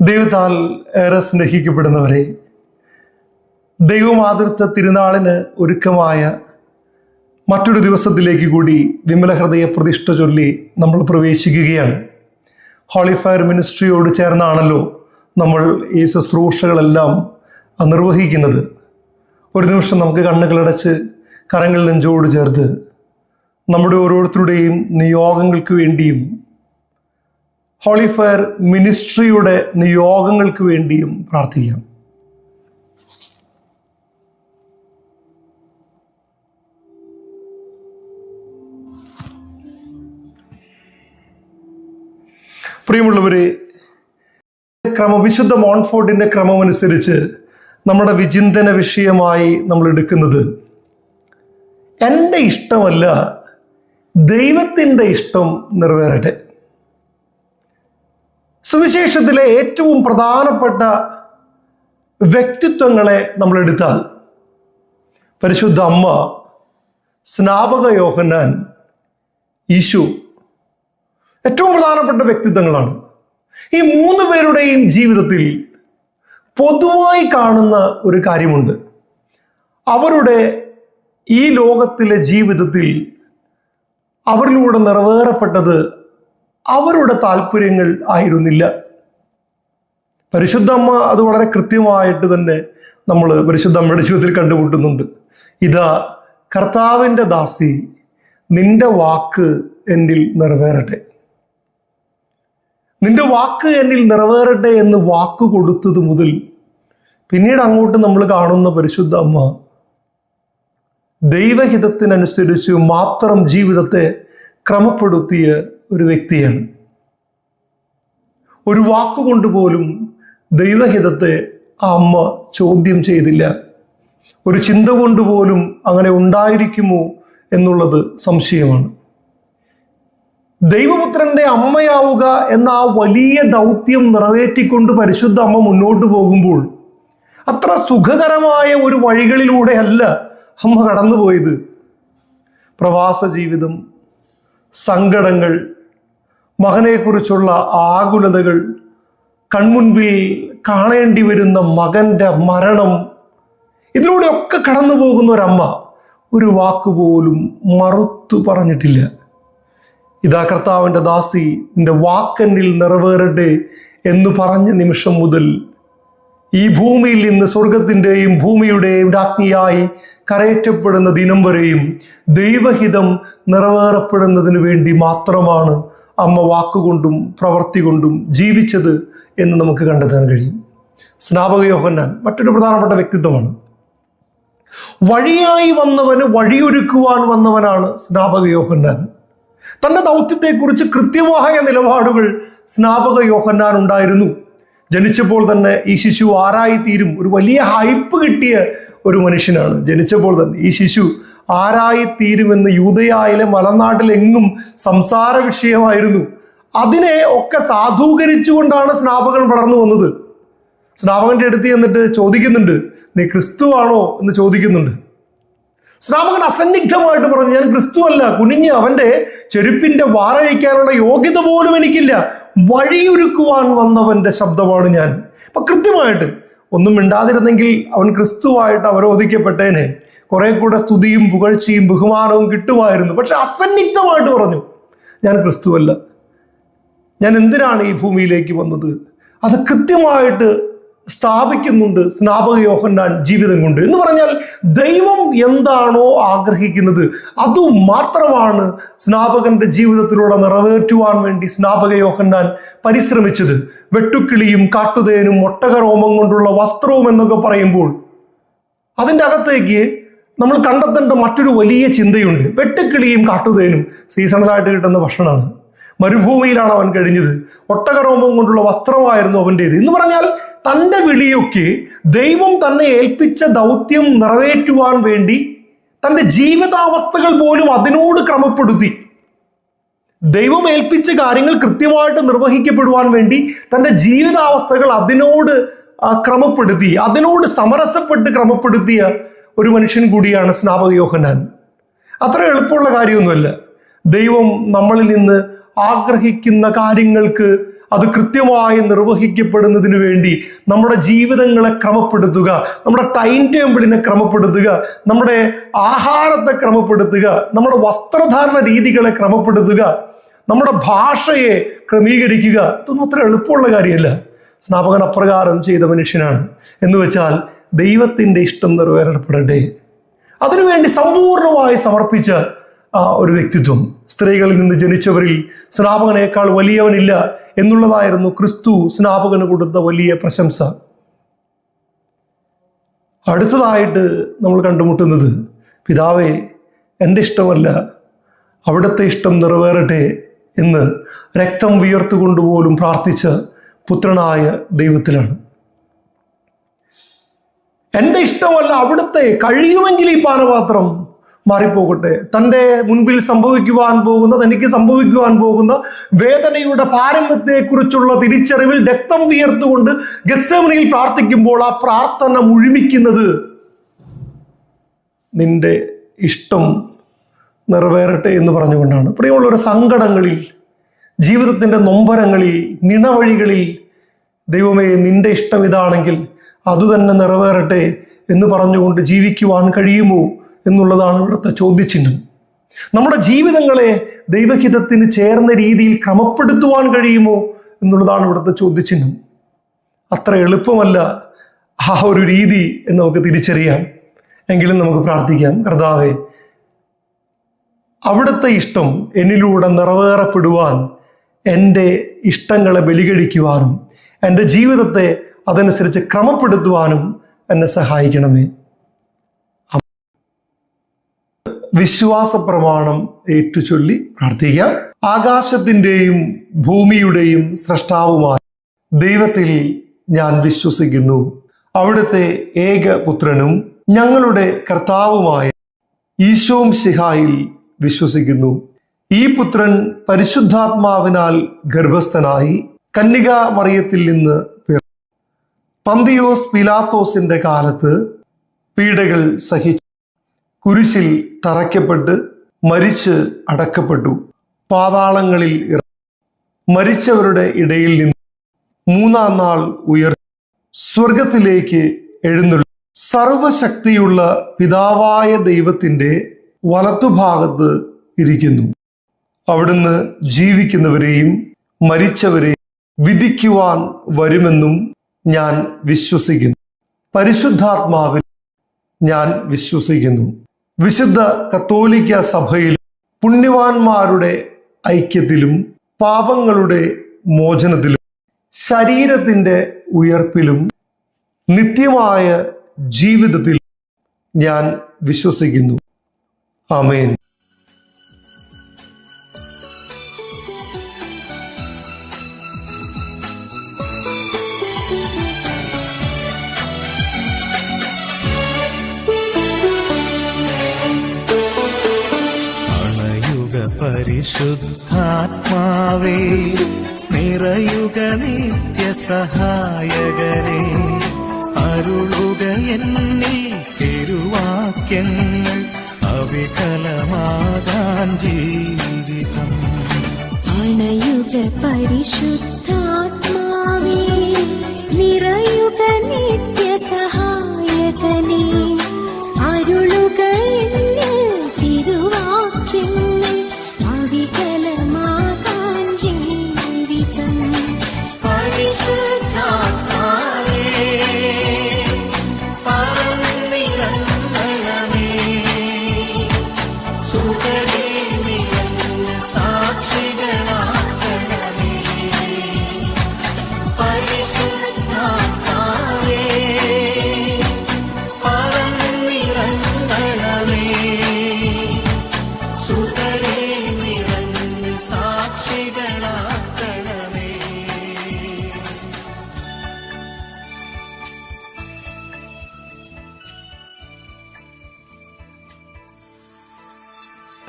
ദൈവത്താൽ ഏറെ സ്നേഹിക്കപ്പെടുന്നവരെ ദൈവമാതൃത്വ തിരുനാളിന് ഒരുക്കമായ മറ്റൊരു ദിവസത്തിലേക്ക് കൂടി വിമല ഹൃദയ പ്രതിഷ്ഠ ചൊല്ലി നമ്മൾ പ്രവേശിക്കുകയാണ്. ഹോളിഫയർ മിനിസ്ട്രിയോട് ചേർന്നാണല്ലോ നമ്മൾ ഈ ശുശ്രൂഷകളെല്ലാം നിർവഹിക്കുന്നത്. ഒരു നിമിഷം നമുക്ക് കണ്ണുകളടച്ച് കരങ്ങൾ നെഞ്ചോട് ചേർത്ത് നമ്മുടെ ഓരോരുത്തരുടെയും നിയോഗങ്ങൾക്ക് വേണ്ടിയും ഹോളിഫയർ മിനിസ്ട്രിയുടെ നിയോഗങ്ങൾക്ക് വേണ്ടിയും പ്രാർത്ഥിക്കാം. പ്രിയമുള്ളവരെ ക്രമവിശുദ്ധ മോൺഫോർഡിന്റെ ക്രമമനുസരിച്ച് നമ്മുടെ വിചിന്തന വിഷയമായി നമ്മൾ എടുക്കുന്നത് എന്റെ ഇഷ്ടമല്ല ദൈവത്തിന്റെ ഇഷ്ടം നിറവേറട്ടെ. സുവിശേഷത്തിലെ ഏറ്റവും പ്രധാനപ്പെട്ട വ്യക്തിത്വങ്ങളെ നമ്മൾ എടുത്താൽ പരിശുദ്ധ അമ്മ സ്നാപക യോഹന്നാൻ ഈശു ഏറ്റവും പ്രധാനപ്പെട്ട വ്യക്തിത്വങ്ങളാണ്. ഈ മൂന്ന് പേരുടെയും ജീവിതത്തിൽ പൊതുവായി കാണുന്ന ഒരു കാര്യമുണ്ട്. അവരുടെ ഈ ലോകത്തിലെ ജീവിതത്തിൽ അവരിലൂടെ നിറവേറപ്പെട്ടത് അവരുടെ താല്പര്യങ്ങൾ ആയിരുന്നില്ല. പരിശുദ്ധ അമ്മ അത് വളരെ കൃത്യമായിട്ട് തന്നെ നമ്മൾ പരിശുദ്ധ അമ്മയുടെ ജീവിതത്തിൽ കണ്ടുമുട്ടുന്നുണ്ട്. ഇതാ കർത്താവിന്റെ ദാസി നിന്റെ വാക്ക് എന്നിൽ നിറവേറട്ടെ. നിന്റെ വാക്ക് എന്നിൽ നിറവേറട്ടെ എന്ന് വാക്ക് കൊടുത്തത് മുതൽ പിന്നീട് അങ്ങോട്ട് നമ്മൾ കാണുന്ന പരിശുദ്ധ അമ്മ ദൈവഹിതത്തിനനുസരിച്ച് മാത്രം ജീവിതത്തെ ക്രമപ്പെടുത്തിയ ഒരു വ്യക്തിയാണ്. ഒരു വാക്കുകൊണ്ട് പോലും ദൈവഹിതത്തെ ആ അമ്മ ചോദ്യം ചെയ്തില്ല. ഒരു ചിന്ത കൊണ്ട് പോലും അങ്ങനെ ഉണ്ടായിരിക്കുമോ എന്നുള്ളത് സംശയമാണ്. ദൈവപുത്രന്റെ അമ്മയാവുക എന്ന ആ വലിയ ദൗത്യം നിറവേറ്റിക്കൊണ്ട് പരിശുദ്ധ അമ്മ മുന്നോട്ട് പോകുമ്പോൾ അത്ര സുഖകരമായ ഒരു വഴികളിലൂടെയല്ല അമ്മ കടന്നുപോയത്. പ്രവാസ ജീവിതം സങ്കടങ്ങൾ മകനെക്കുറിച്ചുള്ള ആകുലതകൾ കൺമുൻപിൽ കാണേണ്ടി വരുന്ന മകന്റെ മരണം ഇതിലൂടെയൊക്കെ കടന്നു പോകുന്ന ഒരമ്മ ഒരു വാക്കുപോലും മറുത്തു പറഞ്ഞിട്ടില്ല. ഇതാ കർത്താവിന്റെ ദാസി നിന്റെ വാക്കെന്നിൽ നിറവേറട്ടെ എന്ന് പറഞ്ഞ നിമിഷം മുതൽ ഈ ഭൂമിയിൽ നിന്ന് സ്വർഗത്തിന്റെയും ഭൂമിയുടെയും രാജ്ഞിയായി കരയറ്റപ്പെടുന്ന ദിനം വരെയും ദൈവഹിതം നിറവേറപ്പെടുന്നതിന് വേണ്ടി മാത്രമാണ് അമ്മ വാക്കുകൊണ്ടും പ്രവൃത്തി കൊണ്ടും ജീവിച്ചത് എന്ന് നമുക്ക് കണ്ടെത്താൻ കഴിയും. സ്നാപക യോഹന്നാൻ മറ്റൊരു പ്രധാനപ്പെട്ട വ്യക്തിത്വമാണ്. വഴിയായി വന്നവന് വഴിയൊരുക്കുവാൻ വന്നവനാണ് സ്നാപക യോഹന്നാൻ. തന്റെ ദൗത്യത്തെക്കുറിച്ച് കൃത്യമായ നിലപാടുകൾ സ്നാപക യോഹന്നാൻ ഉണ്ടായിരുന്നു. ജനിച്ചപ്പോൾ തന്നെ ഈ ശിശു ആരായിത്തീരും. ഒരു വലിയ ഹൈപ്പ് കിട്ടിയ ഒരു മനുഷ്യനാണ്. ജനിച്ചപ്പോൾ തന്നെ ഈ ശിശു ആരായിത്തീരുമെന്ന് യൂതയായിലെ മലനാട്ടിലെങ്ങും സംസാര വിഷയമായിരുന്നു. അതിനെ ഒക്കെ സാധൂകരിച്ചുകൊണ്ടാണ് സ്നാപകൻ വളർന്നു വന്നത്. സ്നാപകന്റെ അടുത്ത് ചെന്നിട്ട് ചോദിക്കുന്നുണ്ട് നീ ക്രിസ്തുവാണോ എന്ന് ചോദിക്കുന്നുണ്ട്. സ്നാപകൻ അസന്നിഗ്ധമായിട്ട് പറഞ്ഞു ഞാൻ ക്രിസ്തു അല്ല കുനിഞ്ഞ് അവന്റെ ചെരുപ്പിന്റെ വാറഴിക്കാനുള്ള യോഗ്യത പോലും എനിക്കില്ല. വഴിയൊരുക്കുവാൻ വന്നവന്റെ ശബ്ദമാണ് ഞാൻ. അപ്പൊ കൃത്യമായിട്ട് ഒന്നും മിണ്ടാതിരുന്നെങ്കിൽ അവൻ ക്രിസ്തുവായിട്ട് അവരോധിക്കപ്പെട്ടേനെ. കുറെ കൂടെ സ്തുതിയും പുകഴ്ചയും ബഹുമാനവും കിട്ടുമായിരുന്നു. പക്ഷെ അസന്നിഗ്ധമായിട്ട് പറഞ്ഞു ഞാൻ ക്രിസ്തുവല്ല. ഞാൻ എന്തിനാണ് ഈ ഭൂമിയിലേക്ക് വന്നത്? അത് കൃത്യമായിട്ട് സ്ഥാപിക്കുന്നുണ്ട് സ്നാപക യോഹന്നാൻ ജീവിതം കൊണ്ട്. എന്ന് പറഞ്ഞാൽ ദൈവം എന്താണോ ആഗ്രഹിക്കുന്നത് അതു മാത്രമാണ് സ്നാപകന്റെ ജീവിതത്തിലൂടെ നിറവേറ്റുവാൻ വേണ്ടി സ്നാപക യോഹന്നാൻ പരിശ്രമിച്ചത്. വെട്ടുക്കിളിയും കാട്ടുതേനും ഒട്ടകരോമം കൊണ്ടുള്ള വസ്ത്രവും എന്നൊക്കെ പറയുമ്പോൾ അതിന്റെ അകത്തേക്ക് നമ്മൾ കണ്ടെത്തേണ്ട മറ്റൊരു വലിയ ചിന്തയുണ്ട്. വെട്ടുക്കിളിയും കാട്ടുതേനും സീസണലായിട്ട് കിട്ടുന്ന ഭക്ഷണമാണ്. മരുഭൂമിയിലാണ് അവൻ കഴിഞ്ഞത്. ഒട്ടകരോമം കൊണ്ടുള്ള വസ്ത്രമായിരുന്നു അവന്റേത്. എന്ന് പറഞ്ഞാൽ തന്റെ വിളിയൊക്കെ ദൈവം തന്നെ ഏൽപ്പിച്ച ദൗത്യം നിറവേറ്റുവാൻ വേണ്ടി തന്റെ ജീവിതാവസ്ഥകൾ പോലും അതിനോട് ക്രമപ്പെടുത്തി. ദൈവം ഏൽപ്പിച്ച കാര്യങ്ങൾ കൃത്യമായിട്ട് നിർവഹിക്കപ്പെടുവാൻ വേണ്ടി തന്റെ ജീവിതാവസ്ഥകൾ അതിനോട് ക്രമപ്പെടുത്തി അതിനോട് സമരസപ്പെട്ട് ക്രമപ്പെടുത്തിയ ഒരു മനുഷ്യൻ കൂടിയാണ് സ്നാപക യോഹനാൻ അത്ര എളുപ്പമുള്ള കാര്യമൊന്നുമല്ല. ദൈവം നമ്മളിൽ നിന്ന് ആഗ്രഹിക്കുന്ന കാര്യങ്ങൾക്ക് അത് കൃത്യമായി നിർവഹിക്കപ്പെടുന്നതിന് വേണ്ടി നമ്മുടെ ജീവിതങ്ങളെ ക്രമപ്പെടുത്തുക നമ്മുടെ ടൈം ടേബിളിനെ ക്രമപ്പെടുത്തുക നമ്മുടെ ആഹാരത്തെ ക്രമപ്പെടുത്തുക നമ്മുടെ വസ്ത്രധാരണ രീതികളെ ക്രമപ്പെടുത്തുക നമ്മുടെ ഭാഷയെ ക്രമീകരിക്കുക. ഇതൊന്നും അത്ര എളുപ്പമുള്ള കാര്യമല്ല. സ്നാപകൻ അപ്രകാരം ചെയ്ത മനുഷ്യനാണ്. എന്ന് വെച്ചാൽ ദൈവത്തിന്റെ ഇഷ്ടം നിറവേറപ്പെടട്ടെ. അതിനുവേണ്ടി സമ്പൂർണമായി സമർപ്പിച്ച ഒരു വ്യക്തിത്വം. സ്ത്രീകളിൽ നിന്ന് ജനിച്ചവരിൽ സ്നാപകനേക്കാൾ വലിയവനില്ല എന്നുള്ളതായിരുന്നു ക്രിസ്തു സ്നാപകന് കൊടുത്ത വലിയ പ്രശംസ. അടുത്തതായിട്ട് നമ്മൾ കണ്ടുമുട്ടുന്നത് പിതാവേ എന്റെ ഇഷ്ടമല്ല. അവിടുത്തെ ഇഷ്ടം നിറവേറട്ടെ എന്ന് രക്തം വിയർത്തുകൊണ്ടുപോലും പ്രാർത്ഥിച്ച പുത്രനായ ദൈവത്തിലാണ്. എന്റെ ഇഷ്ടമല്ല അവിടുത്തെ കഴിയുമെങ്കിൽ ഈ പാനപാത്രം മാറിപ്പോകട്ടെ. തന്റെ മുൻപിൽ സംഭവിക്കുവാൻ പോകുന്ന തനിക്ക് സംഭവിക്കുവാൻ പോകുന്ന വേദനയുടെ പാരമ്യത്തെക്കുറിച്ചുള്ള തിരിച്ചറിവിൽ രക്തം വിയർത്തുകൊണ്ട് ഗത്സമനിയിൽ പ്രാർത്ഥിക്കുമ്പോൾ ആ പ്രാർത്ഥന മുഴുമിക്കുന്നത് നിന്റെ ഇഷ്ടം നിറവേറട്ടെ എന്ന് പറഞ്ഞുകൊണ്ടാണ്. പ്രിയമുള്ള ഒരു സങ്കടങ്ങളിൽ ജീവിതത്തിന്റെ നൊമ്പരങ്ങളിൽ നിണവഴികളിൽ ദൈവമേ നിന്റെ ഇഷ്ടം ഇതാണെങ്കിൽ അതുതന്നെ നിറവേറട്ടെ എന്ന് പറഞ്ഞുകൊണ്ട് ജീവിക്കുവാൻ കഴിയുമോ എന്നുള്ളതാണ് ഇവിടുത്തെ ചോദ്യചിഹ്നം. നമ്മുടെ ജീവിതങ്ങളെ ദൈവഹിതത്തിന് ചേർന്ന രീതിയിൽ ക്രമപ്പെടുത്തുവാൻ കഴിയുമോ എന്നുള്ളതാണ് ഇവിടുത്തെ ചോദ്യചിഹ്നം. അത്ര എളുപ്പമല്ല ആ ഒരു രീതി എന്ന് നമുക്ക് തിരിച്ചറിയാം. എങ്കിലും നമുക്ക് പ്രാർത്ഥിക്കാം. കർത്താവെ അവിടുത്തെ ഇഷ്ടം എന്നിലൂടെ നിറവേറപ്പെടുവാൻ എന്റെ ഇഷ്ടങ്ങളെ ബലികഴിക്കുവാനും എന്റെ ജീവിതത്തെ അതനുസരിച്ച് ക്രമപ്പെടുത്തുവാനും എന്നെ സഹായിക്കണമേ. വിശ്വാസ പ്രമാണം ഏറ്റുചൊല്ലി പ്രാർത്ഥിക്കാം. ആകാശത്തിന്റെയും ഭൂമിയുടെയും സൃഷ്ടാവുമായ ദൈവത്തിൽ ഞാൻ വിശ്വസിക്കുന്നു. അവിടുത്തെ ഏക പുത്രനും ഞങ്ങളുടെ കർത്താവുമായ ഈശോം ശിഹായിൽ വിശ്വസിക്കുന്നു. ഈ പുത്രൻ പരിശുദ്ധാത്മാവിനാൽ ഗർഭസ്ഥനായി കന്യക മറിയത്തിൽ നിന്ന് പന്തിയോസ് പിലാത്തോസിന്റെ കാലത്ത് പീഡകൾ സഹിച്ചു കുരിശിൽ തറയ്ക്കപ്പെട്ട് മരിച്ച് അടക്കപ്പെട്ടു. പാതാളങ്ങളിൽ മരിച്ചവരുടെ ഇടയിൽ നിന്ന് മൂന്നാം നാൾ ഉയർ സ്വർഗത്തിലേക്ക് എഴുന്നള്ളി. സർവശക്തിയുള്ള പിതാവായ ദൈവത്തിന്റെ വലത്തുഭാഗത്ത് ഇരിക്കുന്നു. അവിടുന്ന് ജീവിക്കുന്നവരെയും മരിച്ചവരെയും വിധിക്കുവാൻ വരുമെന്നും ഞാൻ വിശ്വസിക്കുന്നു. പരിശുദ്ധാത്മാവിൽ ഞാൻ വിശ്വസിക്കുന്നു. വിശുദ്ധ കത്തോലിക്ക സഭയിൽ പുണ്യവാന്മാരുടെ ഐക്യത്തിലും പാപങ്ങളുടെ മോചനത്തിലും ശരീരത്തിന്റെ ഉയർപ്പിലും നിത്യമായ ജീവിതത്തിൽ ഞാൻ വിശ്വസിക്കുന്നു. ആമേൻ. പരിശുദ്ധാത്മാവേ നിറയുക നിത്യസഹായകരെ അരുളുക എന്നിൽ തിരുവാക്യങ്ങൾ അവികലമാകാൻ ജീവിതം. അണയുക പരിശുദ്ധാത്മാവേ നിറയുക നിത്യസഹായകനേ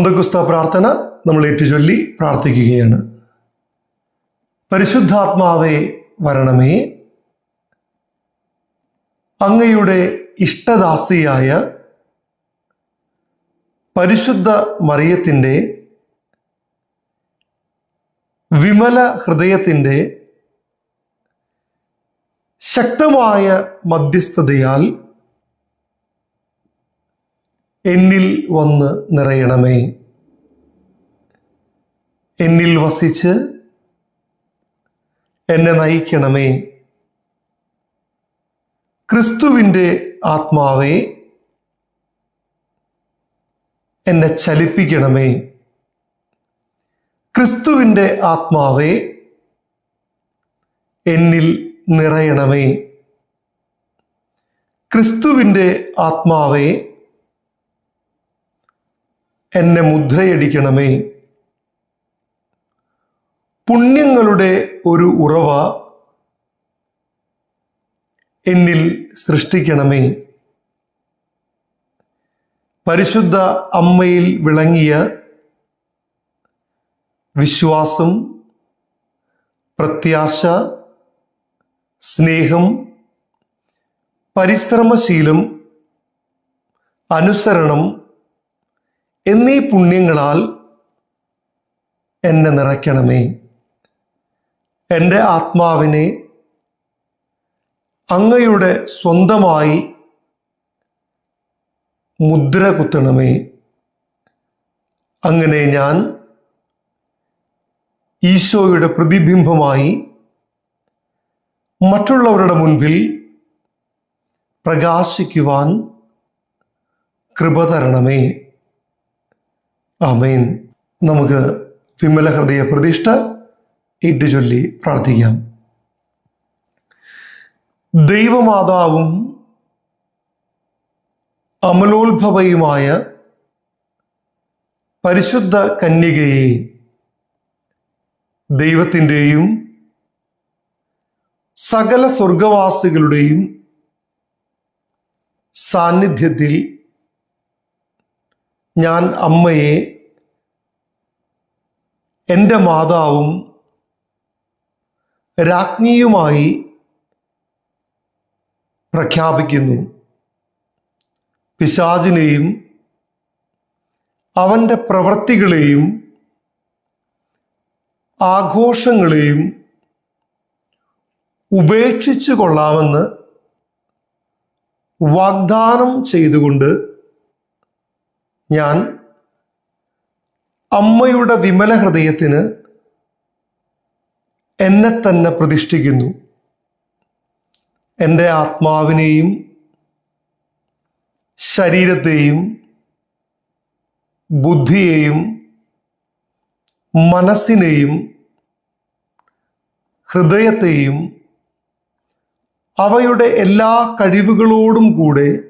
പന്തക്കുസ്ത പ്രാർത്ഥന നമ്മൾ ഏറ്റുചൊല്ലി പ്രാർത്ഥിക്കുകയാണ്. പരിശുദ്ധാത്മാവേ വരണമേ. അങ്ങയുടെ ഇഷ്ടദാസിയായ പരിശുദ്ധ മറിയത്തിന്റെ വിമല ഹൃദയത്തിന്റെ ശക്തമായ മധ്യസ്ഥതയാൽ എന്നിൽ വന്ന് നിറയണമേ. എന്നിൽ വസിച്ച് എന്നെ നയിക്കണമേ. ക്രിസ്തുവിന്റെ ആത്മാവെ എന്നെ ചലിപ്പിക്കണമേ. ക്രിസ്തുവിന്റെ ആത്മാവെ എന്നിൽ നിറയണമേ. ക്രിസ്തുവിന്റെ ആത്മാവെ എന്നെ മുദ്രയടിക്കണമേ. പുണ്യങ്ങളുടെ ഒരു ഉറവ എന്നിൽ സൃഷ്ടിക്കണമേ. പരിശുദ്ധ അമ്മയിൽ വിളങ്ങിയ വിശ്വാസം പ്രത്യാശ സ്നേഹം പരിശ്രമശീലം അനുസരണം എന്നീ പുണ്യങ്ങളാൽ എന്നെ നിറയ്ക്കണമേ. എന്റെ ആത്മാവിനെ അങ്ങയുടെ സ്വന്തമായി മുദ്ര കുത്തണമേ. അങ്ങനെ ഞാൻ ഈശോയുടെ പ്രതിബിംബമായി മറ്റുള്ളവരുടെ മുൻപിൽ പ്രകാശിക്കുവാൻ കൃപ തരണമേ. ആമേൻ. നമുക്ക് വിമല ഹൃദയ പ്രതിഷ്ഠ ഇട്ടുചൊല്ലി പ്രാർത്ഥിക്കാം. ദൈവമാതാവും അമലോത്ഭവയുമായ പരിശുദ്ധ കന്യകയെ ദൈവത്തിന്റെയും സകല സ്വർഗവാസികളുടെയും സാന്നിധ്യത്തിൽ ഞാൻ അമ്മയെ എന്റെ മാതാവും രാജ്ഞിയുമായി പ്രഖ്യാപിക്കുന്നു. പിശാചിനെയും അവന്റെ പ്രവൃത്തികളെയും ആഘോഷങ്ങളെയും ഉപേക്ഷിച്ചു കൊള്ളാമെന്ന് വാഗ്ദാനം ചെയ്തുകൊണ്ട് ഞാൻ അമ്മയുടെ വിമല ഹൃദയത്തിന് എന്നെ തന്നെ പ്രതിഷ്ഠിക്കുന്നു. എന്റെ ആത്മാവിനെയും ശരീരത്തെയും ബുദ്ധിയെയും മനസ്സിനെയും ഹൃദയത്തെയും അവയുടെ എല്ലാ കഴിവുകളോടും കൂടെ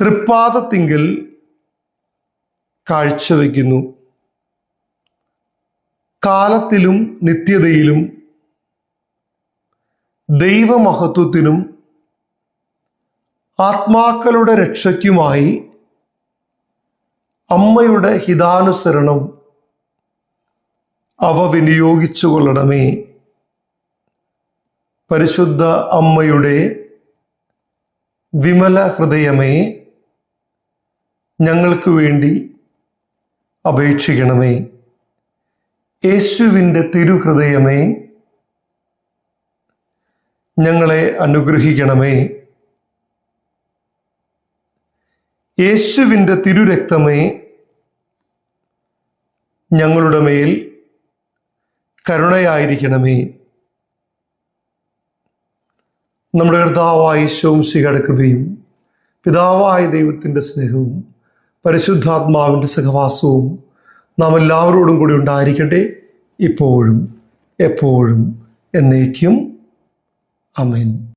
തൃപ്പാദത്തിങ്കൽ കാഴ്ചവെക്കുന്നു കാലത്തിലും നിത്യതയിലും ദൈവമഹത്വത്തിനും ആത്മാക്കളുടെ രക്ഷയ്ക്കുമായി അമ്മയുടെ ഹിതാനുസരണം അവ വിനിയോഗിച്ചു കൊള്ളണമേ. പരിശുദ്ധ അമ്മയുടെ വിമല ഹൃദയമേ ഞങ്ങൾക്ക് വേണ്ടി അപേക്ഷിക്കണമേ. യേശുവിന്റെ തിരുഹൃദയമേ ഞങ്ങളെ അനുഗ്രഹിക്കണമേ. യേശുവിന്റെ തിരുരക്തമേ ഞങ്ങളുടെ മേൽ കരുണയായിരിക്കണമേ. നമ്മുടെ കർത്താവായ ഈശോം ശിഖയുടെ കൃപയും പിതാവായ ദൈവത്തിന്റെ സ്നേഹവും പരിശുദ്ധാത്മാവിന്റെ സഹവാസവും നാം എല്ലാവരോടും കൂടി ഉണ്ടായിരിക്കട്ടെ ഇപ്പോഴും എപ്പോഴും എന്നേക്കും. അമേൻ